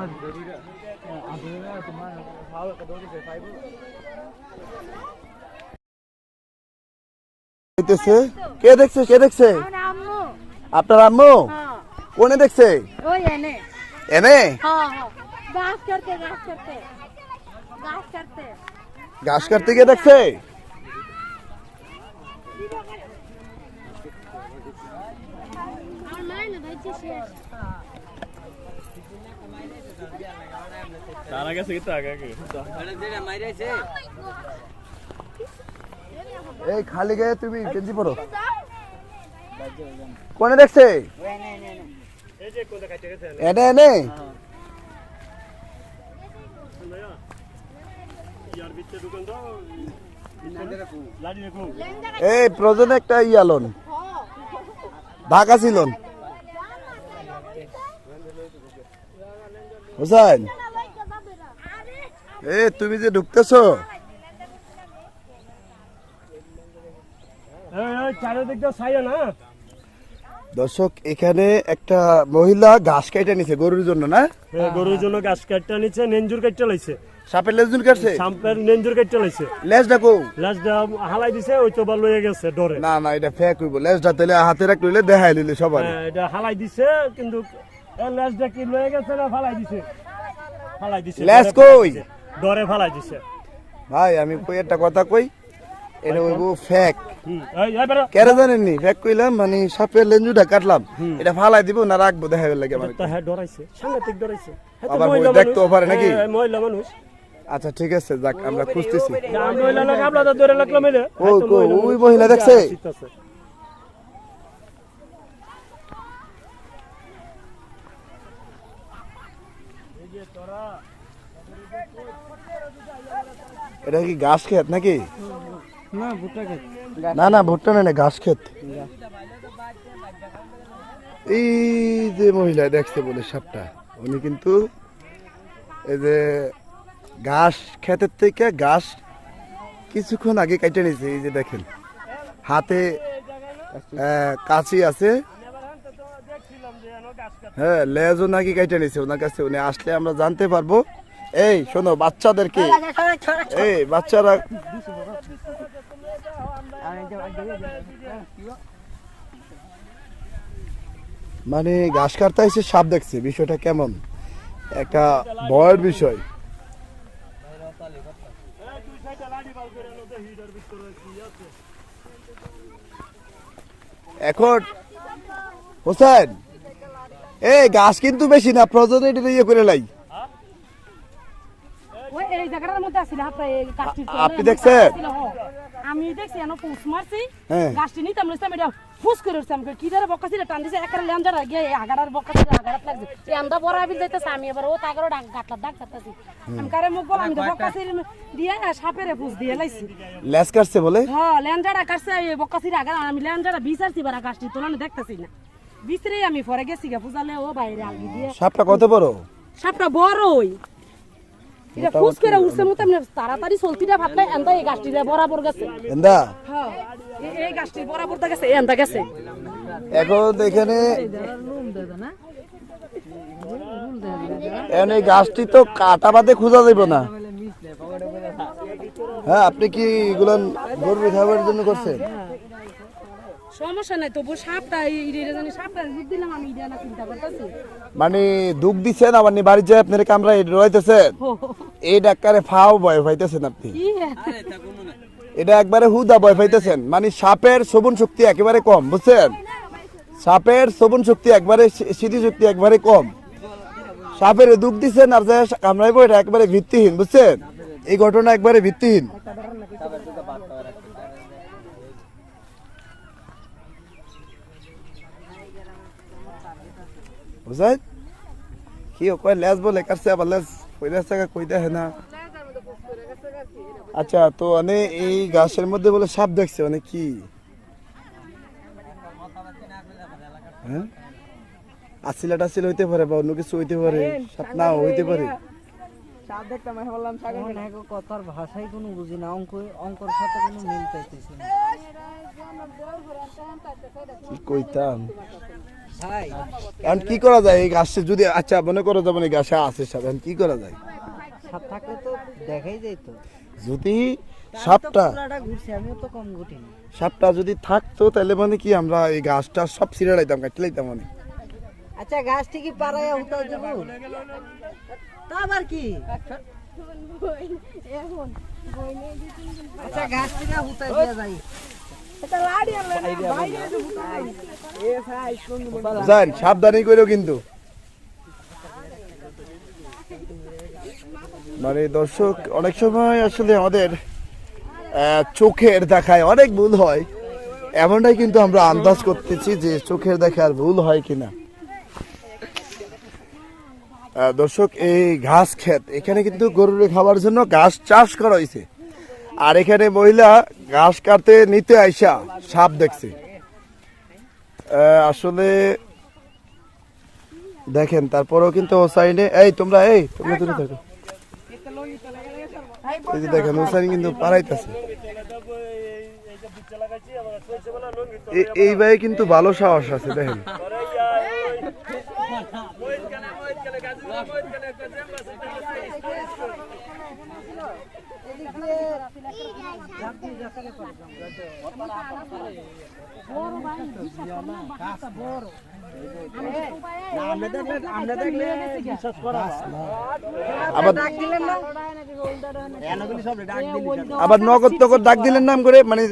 তোমার কে দেখছে? কে দেখছে? আপনার আম্মু? কোনে দেখছে? এনে? ঘাস কাটতে গিয়ে দেখছে? আমার মায়ের ভাই তারা গেছে আগে এই খালি গায়ে তুমি গেঞ্জি পরো। কোনে দেখছে? এনে এনে। এই প্রয়োজনে একটা ইয়ালন। ঢাকা ছিলন। হোসেন। এ তুমি যে ঢুকতেছো? দর্শক এখানে একটা মহিলা ঘাস কেটে নিছে গরুর জন্য না? এ, গরুর জন্য গাছ কাটটা নিচ্ছে নেঞ্জুর কাটটা লাইছে। সাপের লেজুন কাটছে? সাম্পের নেঞ্জুর কাটটা লাইছে। লেজ ডাকো। লাস্টটা হালাই দিছে ওই তো লয়ে গেছে ডরে। না না এটা ফেক হইব। লেজ ডাকলে হাতে রাখ লইলে দেখাই লইলে সবার হ্যাঁ, এটা হালাই দিছে কিন্তু এ কি লয়ে গেছে না ফালাই দিছে? ফালাই দিছে লেজ কই? ডরে ফালাই দিছে। ভাই আমি কই একটা কথা কই? এটা হইব ফেক হুম এই এই বেরো। কেন জানেননি? ফেক কইলাম মানে সাপের লেঞ্জুটা কাটলাম। এটা ফালাই দিব না রাখব লাগে হ্যাঁ ডরাইছে। সাংঘাতিক ডরাইছে। হ্যাঁ, তো আবার দেখতেও পারে নাকি? হ্যাঁ, মহিলা মানুষ। আচ্ছা ঠিক আছে যাক আমরা খুঁজতেছি। ওই মহিলা দেখছে? এটা কি ঘাস ক্ষেত নাকি? না ভুট্টা খেত না না ভুট্টা না না ঘাস ক্ষেত। এই যে মহিলা দেখছে বলে সাপটা উনি কিন্তু এই যে ঘাস ক্ষেতের থেকে ঘাস কিছুক্ষণ আগে কেটে নিয়েছে এই যে দেখেন। হাতে আহ, কাঁচি আছে হ্যাঁ লেজও নাকি কেটে নিয়েছে ওনার কাছে উনি আসলে আমরা জানতে পারব। এই, শোনো বাচ্চাদেরকে এই, বাচ্চারা মানে ঘাস কাটতে এসে সাপ দেখছে, বিষয়টা কেমন? একটা ভয়ের বিষয়। এখন, হোসেন! এই গাছ কিন্তু বেশি না প্রয়োজন এটা ইয়ে করে লাই। আপনি আমি দেখছেন? আমি দেখছি এনো পুষ মারছি হ্যাঁ। গাছটি নিতাম লইতাম এটা ফুস করে কি ধরে বকাছি টান দিছে একারে লেঞ্জার গিয়ে এই আগাড়ার বকাছি আগাড়াত লাগছে। এই আন্দা বড় আবিল যাইতেছে আমি এবার ও তাগারও ডাক গাটলা ডাক চাতাছি। আমি কারে মুখ বল আমি তো বকাছি দিয়ে সাপেরে ফুস দিয়ে লাইছি। লেস কাটছে বলে? হ্যাঁ লেঞ্জারা কাটছে এই বকাছির আগাড়া আমি লেঞ্জারা বিচারছি বারা গাছটি তোলানো দেখতেছি না। বিচরে আমি পরে গেছি গা পূজালে ও বাইরে দিয়ে। সাপটা কত বড়? সাপটা বড়ই। এটা ফুস করে উঠছে মতো এমনি তাড়াতাড়ি চলতিটা ভাবলে এন্দা এই গাছটি বরাবর গেছে। এন্দা? হ্যাঁ এই- এই গাছটি বরাবর দা গেছে এন্দা গেছে। এখন এখানে এখন এই গাছটি তো কাটা বাদে খোঁজা যাইব না। হ্যাঁ আপনি কি এগুলো গরু খাবার জন্য করছেন? সমস্যা নাই তবু সাপটা এই- এই জানি সাপটা রূপ দিলাম আমি এটা না চিন্তা করতেছি। মানে দুঃখ দিচ্ছেন আবার নি বাড়ি যায় আপনার কামরা রইতেছেন এই ডাক্তারে ফাও ভয় পাইতেছেন আপনি। এটা একবারে হুদা ভয় পাইতেছেন। মানে সাপের শোভন শক্তি একেবারে কম বুঝছেন? সাপের শোভন শক্তি একবারে স্মৃতি শক্তি একবারে কম। সাপের দুঃখ দিচ্ছেন আর যে কামড়াইবো এটা একবারে ভিত্তিহীন বুঝছেন? এই ঘটনা একবারে ভিত্তিহীন। বুঝছেন কি ও কয় লেজ বলে কাটছে আবার লেজ কইরা টাকা কইতে হয় না। আচ্ছা তো মানে এই গাছের মধ্যে বলে সাপ দেখছে মানে কি? হ্যাঁ? আসিলা টাসিল হইতে পারে বা অন্য কিছু হইতে পারে সাপ না হইতে পারে। সাপ দেখতাম বললাম কথার ভাষাই কোনো বুঝি না অঙ্ক অঙ্কর সাথে কোনো মিল পাইতেছি না। কি কইতাম? এখন কি করা যায় এই গাছে? যদি আচ্ছা মনে করো যেমন এই গাছে আছে সাপ এখন কি করা যায়? সাপ থাকলে তো দেখাই যেত যদি সাপটা পুরাটা ঘুরছে আমিও তো কম ঘুরিনি সাপটা যদি থাকতো তাহলে মানে কি আমরা এই গাছটা সব ছিঁড়ে লাইতাম কাটতে লাইতাম মানে। আচ্ছা পাড়ায় দেব তা আবার কি? আচ্ছা দিয়ে যাই যান সাবধানী করেও কিন্তু। মানে দর্শক অনেক সময় আসলে আমাদের আহ, চোখের দেখায় অনেক ভুল হয়। এমনটাই কিন্তু আমরা আন্দাজ করতেছি যে চোখের দেখার ভুল হয় কিনা। দর্শক এই ঘাস ক্ষেত এখানে কিন্তু গরুর খাবার জন্য ঘাস চাষ করা হয়েছে আর এখানে মহিলা ঘাস কাটতে নিতে আইসা সাপ দেখছে আসলে দেখেন তারপরেও কিন্তু ও সাইডে এই তোমরা এই তোমরা দূরে থাকো এই যে দেখেন ও সাইড কিন্তু পারাইতেছে এই ভাই কিন্তু ভালো সাহস আছে দেখেন আবার নগদ তগদ ডাক দিলেন নাম করে মানে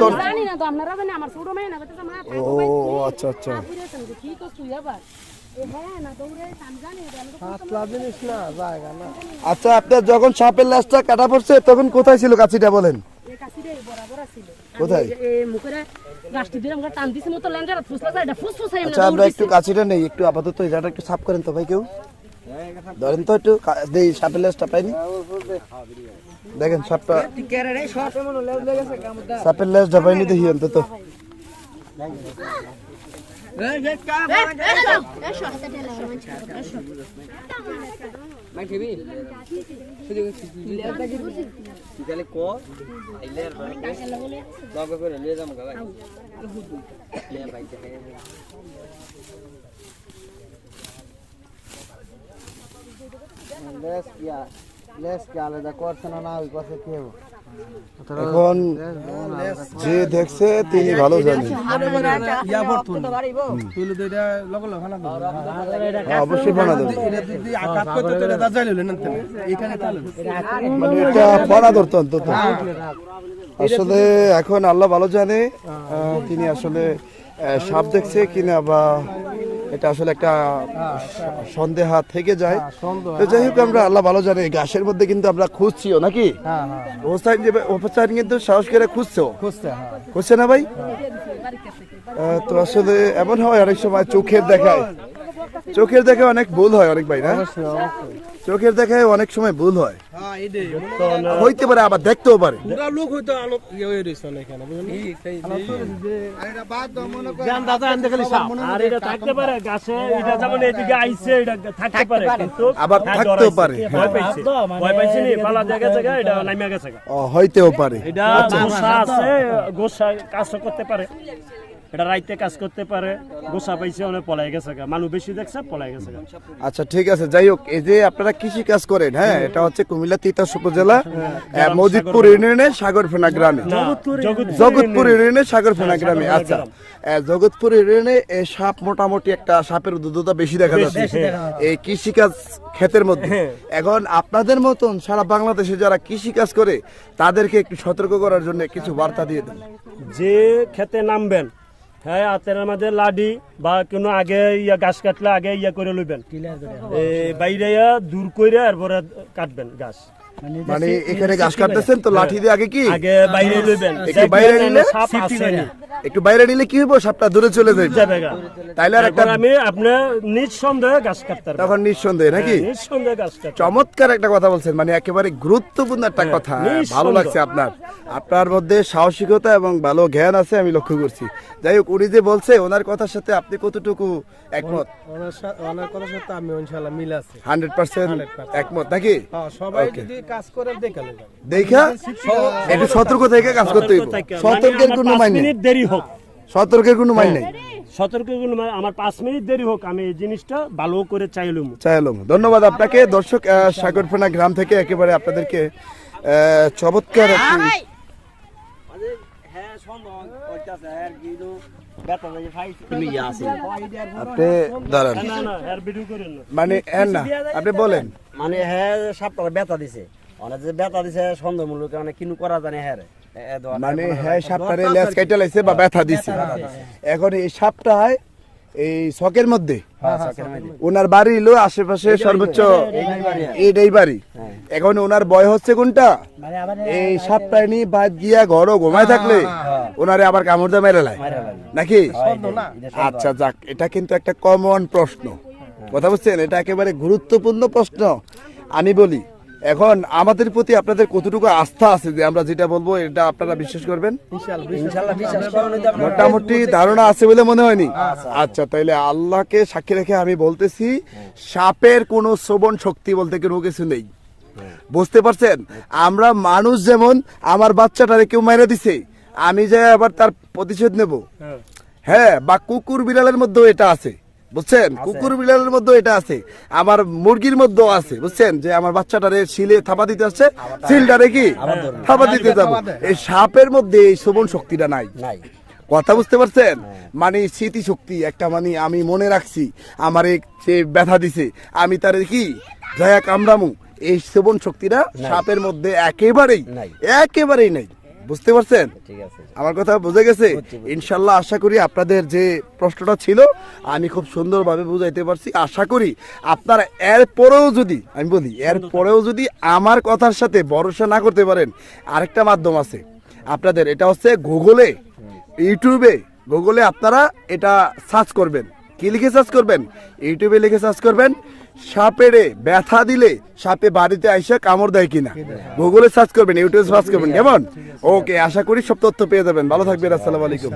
তোর জানি না তো আপনারা জানি আমার ছোট মেয়ে না বেটা মা ও ও, আচ্ছা আচ্ছা। আচ্ছা আপনার যখন সাপের লাশটা কাটা পড়ছে তখন কোথায় ছিল কাছিটা বলেন? কোথায়? আচ্ছা আমরা একটু কাছিটা নেই একটু আপাতত একটু সাফ করেন তো ভাই কেউ। ধরেন তো একটু সাপের লাশটা পাইনি। দেখেন সাপটা সাপের লাশটা পাইনি দেখি অন্তত। লেস কি আলাদা করছে না না ওই করছে কি হবে এখন যে দেখছে তিনি ভালো জানেন হ্যাঁ, অবশ্যই বানা দেবো। এটা যদি আঘাত করতে তো এটা যাইলো না এখানে চালু মানে এটা পড়া ধরতো অন্তত। আসলে এখন আল্লাহ ভালো জানে তিনি আসলে সাপ দেখছে কিনা বা এটা আসলে একটা সন্দেহ থেকে যায়। তো যাই হোক আমরা আল্লাহ ভালো জানে গাছের মধ্যে কিন্তু আমরা খুঁজছিও নাকি? হোসাইন হ্যাঁ যে কিন্তু সাহস করে খুঁজছো হ্যাঁ। খুঁজছে না ভাই? তো আসলে এমন হয় অনেক সময় চোখের দেখায়। চোখের দেখে অনেক ভুল হয় অনেক ভাই না? চোখের দেখায় অনেক সময় ভুল হয়। হ্যাঁ হইতে পারে আবার দেখতেও পারে। লোক হয়তো আলো রয়েছে না এখানে জান দাদা আনতে খালি সাপ। আর এটা থাকতে পারে গাছে এটা যেমন এদিকে আইছে এটা থাকতে পারে কিন্তু আবার হ্যাঁ, থাকতেও পারে। হইতেও পারে। আছে গোসা কাজ করতে পারে। এটা রাইতে কাজ করতে পারে গোসা পাইছে অনেক পলাই গেছে মানুষ বেশি দেখছে পলাই গেছে আচ্ছা ঠিক আছে যাই হোক এই যে আপনারা কৃষি কাজ করেন হ্যাঁ এটা হচ্ছে কুমিল্লা তিতাস উপজেলা মজিদপুর ইউনিয়নের সাগরফেনা গ্রামে। জগৎপুর ইউনিয়নের সাগরফেনা গ্রামে আচ্ছা। জগৎপুর ইউনিয়নে এই সাপ মোটামুটি একটা সাপের বেশি দেখা যাচ্ছে। এই কৃষিকাজ ক্ষেতের মধ্যে। এখন আপনাদের মতন সারা বাংলাদেশে যারা কৃষি কাজ করে তাদেরকে একটু সতর্ক করার জন্য কিছু বার্তা দিয়ে দেন। যে খেতে নামবেন হ্যাঁ হাতের মাঝে লাডি বা কোনো আগে ইয়া গাছ কাটলে আগে ইয়া করে লইবেন। এই বাইরে দূর করে এরপরে কাটবেন গাছ। মানে এখানে গাছ কাটতেছেন তো লাঠি দিয়ে আগে কি? আগে বাইরে লইবেন একটু বাইরে নিলে? সাপ আছে। নি। একটু বাইরে নিলে কি হব সাপটা দূরে চলে যাবে। তাইলে আর একটা আমি আপনার নিঃসন্দেহে গাছ কাটতে তখন নিঃসন্দেহে নাকি? নিঃসন্দেহে কাটতে চমৎকার একটা কথা বলছেন। মানে একেবারে গুরুত্বপূর্ণ একটা কথা। ভালো লাগছে আপনার। আপনার মধ্যে সাহসিকতা এবং ভালো জ্ঞান আছে আমি লক্ষ্য করছি। যাই হোক উনি যে বলছে ওনার কথার সাথে আপনি কতটুকু একমত? ওনার কথা সত্য আমি ইনশাআল্লাহ মিল আছে। হান্ড্রেড পার্সেন্ট একমত নাকি? হ্যাঁ, সবাই যদি কাজ করে দেখালে দেখা? একটু সতর্ক থেকে কাজ করতে হইব। সতর্কের কোনো পাঁচ মাইনে মিনিট দেরি হোক। সতর্কের কোনো মাইন নাই। সতর্ক কোনো মানে আমার পাঁচ মিনিট দেরি হোক আমি এই জিনিসটা ভালো করে চাইলুম চাইলাম ধন্যবাদ আপনাকে। দর্শক সাগরফেনা গ্রাম থেকে একেবারে আপনাদেরকে চমৎকার হ্যাঁ আপনি দাঁড়ান মানে এর না আপনি বলেন। মানে হ্যাঁ সাপটা বেতা দিছে। অনেক যে বেতা দিছে সন্দেহমূলক মানে কিনু করা জানে হ্যাঁ মানে হ্যাঁ সাপটারে লেজ কাটা লাইছে বা ব্যথা দিছে। এখন এই সাপটায় এই শখের মধ্যে? হ্যাঁ, চোখের মধ্যে। ওনার বাড়ি হলো আশেপাশে সর্বোচ্চ এইটাই বাড়ি বাড়ি। এখন ওনার বয় হচ্ছে কোনটা? এই সাপটায় প্রাণী বাদ গিয়া ঘরও ঘুমায় থাকলে ওনারে আবার কামড় দিয়ে মেরে লাই নাকি? আচ্ছা যাক এটা কিন্তু একটা কমন প্রশ্ন। কথা বুঝছেন? এটা একেবারে গুরুত্বপূর্ণ প্রশ্ন। আমি বলি এখন আমাদের প্রতি আপনাদের কতটুকু আস্থা আছে যে আমরা যেটা বলব এটা আপনারা বিশ্বাস করবেন? মোটামুটি ধারণা আছে বলে মনে হয়নি। আচ্ছা তাইলে আল্লাহকে সাক্ষী রেখে আমি বলতেছি সাপের কোনো শ্রবণ শক্তি বলতে কোনো কিছু নেই। বুঝতে পারছেন? আমরা মানুষ যেমন আমার বাচ্চাটারে কেউ মেরে দিছে আমি যে আবার তার প্রতিশোধ নেব। হ্যাঁ। হ্যাঁ বা কুকুর বিড়ালের মধ্যেও এটা আছে। বুঝছেন? কুকুর বিড়ালের মধ্যে এটা আছে। আমার মুরগির মধ্যেও আছে বুঝছেন? যে আমার বাচ্চাটারে শিলে থাপা দিতে আসছে শিলটারে কি? থাপা দিতে যাব। এই সাপের মধ্যে এই শ্রবণ শক্তিটা নাই। নাই। কথা বুঝতে পারছেন? মানে স্মৃতি শক্তি একটা মানে আমি মনে রাখছি আমার সে ব্যথা দিছে। আমি তার কি? জয়া কামড়ামু এই শ্রবণ শক্তিটা সাপের মধ্যে একেবারেই নাই। একেবারেই নাই। বুঝতে পারছেন? আমার কথা বুঝে গেছে? ইনশাল্লাহ আশা করি আপনাদের যে প্রশ্নটা ছিল আমি খুব সুন্দরভাবে বুঝাইতে পারছি। আশা করি আপনারা এর পরেও যদি আমি বলি এর পরেও যদি আমার কথার সাথে ভরসা না করতে পারেন আরেকটা মাধ্যম আছে। আপনাদের এটা হচ্ছে গুগলে ইউটিউবে গুগলে আপনারা এটা সার্চ করবেন। কি লিখে সার্চ করবেন? ইউটিউবে লিখে সার্চ করবেন। সাপেরে ব্যথা দিলে সাপে বাড়িতে আইসা কামড় দেয় কিনা? গুগলে সার্চ করবেন ইউটিউবে সার্চ করবেন, কেমন? ওকে আশা করি সব তথ্য পেয়ে যাবেন। ভালো থাকবেন, আসসালামু আলাইকুম।